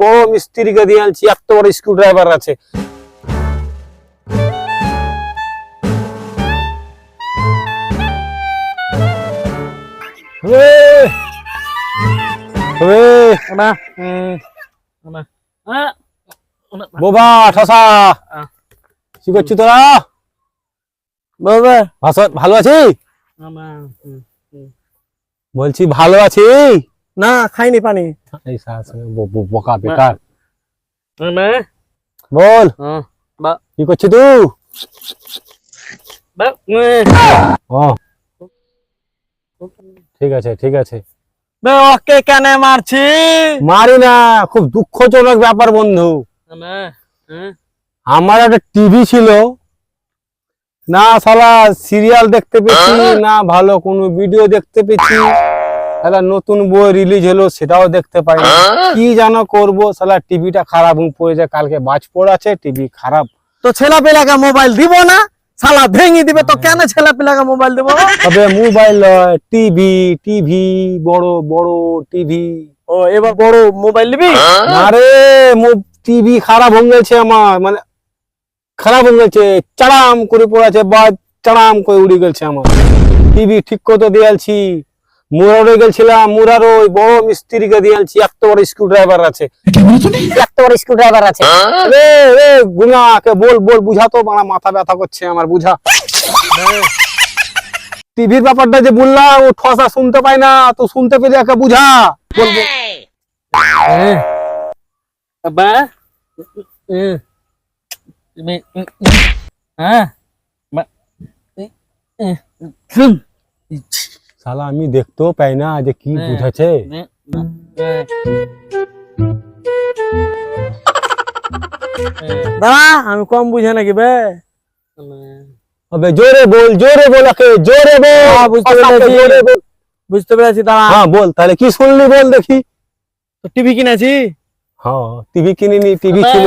বড় মিস্ত্রিকে দিয়ে আনছি এত বড় স্ক্রু ড্রাইভার আছে। বোবা ঠসা। কি করছি তোরা? ভালো আছি বলছি ভালো আছি না খাইনি পানি। এই বোকা বেকার। না বল। বা। কি বা ও। ঠিক আছে ঠিক আছে। ওকে কেন মারছি? মারি না খুব দুঃখজনক ব্যাপার বন্ধু। আমার একটা টিভি ছিল। না শালা সিরিয়াল দেখতে পেয়েছি না ভালো কোনো ভিডিও দেখতে পেয়েছি। শালা নতুন বই রিলিজ হলো সেটাও দেখতে পাই না। কি জানো করব? শালা টিভিটা খারাপ হয়ে পড়ে যায়। কালকে বাজ পড়াছে টিভি খারাপ। তো ছেলা পেলাকে মোবাইল দিব না? শালা ভেঙে দিবে তো কেন ছেলা পেলাকে মোবাইল দিব? তবে মোবাইল টিভি টিভি বড় বড় টিভি ও এবার বড় মোবাইল নিবি? আরে টিভি খারাপ হয়ে গেছে আমার মানে খারাপ হয়ে গেছে চাড়াম করে পড়েছে বা চাড়াম করে উড়ে গেছে আমার। টিভি ঠিক করতে দিয়েছি মুরারো গেছিলাম মুরারো ওই বড় মিস্ত্রিকে দিয়েছি এত বড় স্ক্রু ড্রাইভার আছে। এত বড় স্ক্রু ড্রাইভার আছে। রে রে গুনাকে বল বল বুঝা তো আমার মাথা ব্যথা করছে আমার বুঝা। টিভির ব্যাপারটা যে বললাম ও ঠসা শুনতে পাই না তো শুনতে পেলে একে বুঝা। বলব বা হ্যাঁ। শালা আমি দেখতেও পাই না যে কি বুঝেছে। দাদা আমি কম বুঝে নাকি বে? হ্যাঁ। জোরে বল জোরে বল ওকে জোরে বল। বুঝতে পেরেছি। দাদা হ্যাঁ বল তাহলে কি শুনলি বল দেখি। টিভি কিনেছি? হ্যাঁ টিভি কিনিনি টিভি ছিল।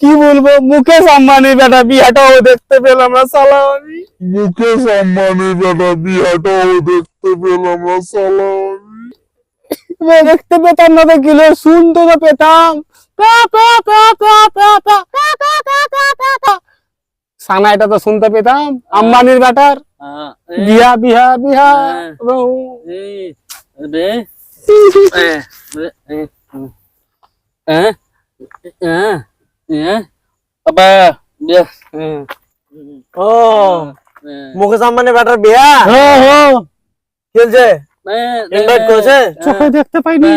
কি বলব মুকেশ আম্বানি বেটা বিয়াটাও দেখতে পেলাম না সালামি মুকেশ আম্বানি বেটা বিয়াটাও দেখতে পেলাম না সালামি দেখতে পেতাম না তো কিলো শুনতে তো পেতাম সানাইটা তো শুনতে পেতাম আম্বানির বেটার বিহা বিহা বিহা হ্যাঁ হ্যাঁ ও মুকেশ আম্বানি বেটার বিয়া? হ্যাঁ হ্যাঁ। খেলছে? ইনভাইট করেছে? চোখে দেখতে পাইনি।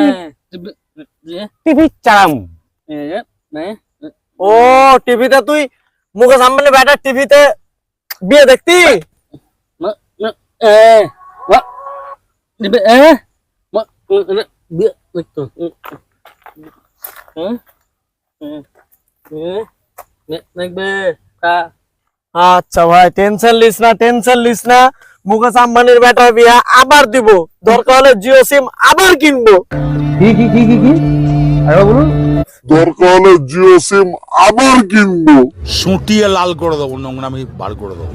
টিভি চাম ও টিভিতে তুই মুকেশ আম্বানি বেটার টিভিতে বিয়ে দেখতি? আচ্ছা ভাই টেনশন লিস না টেনশন লিস না। মুকেশ আম্বানির বেটার বিয়া আবার দিব। দরকার হলে জিও সিম আবার কিনবো। কি কি কি কি কি? আরে বলুন। দরকার হলে জিও সিম আবার কিনবো। সুটিয়ে লাল করে দেবো নোংরামি বার করে দেবো।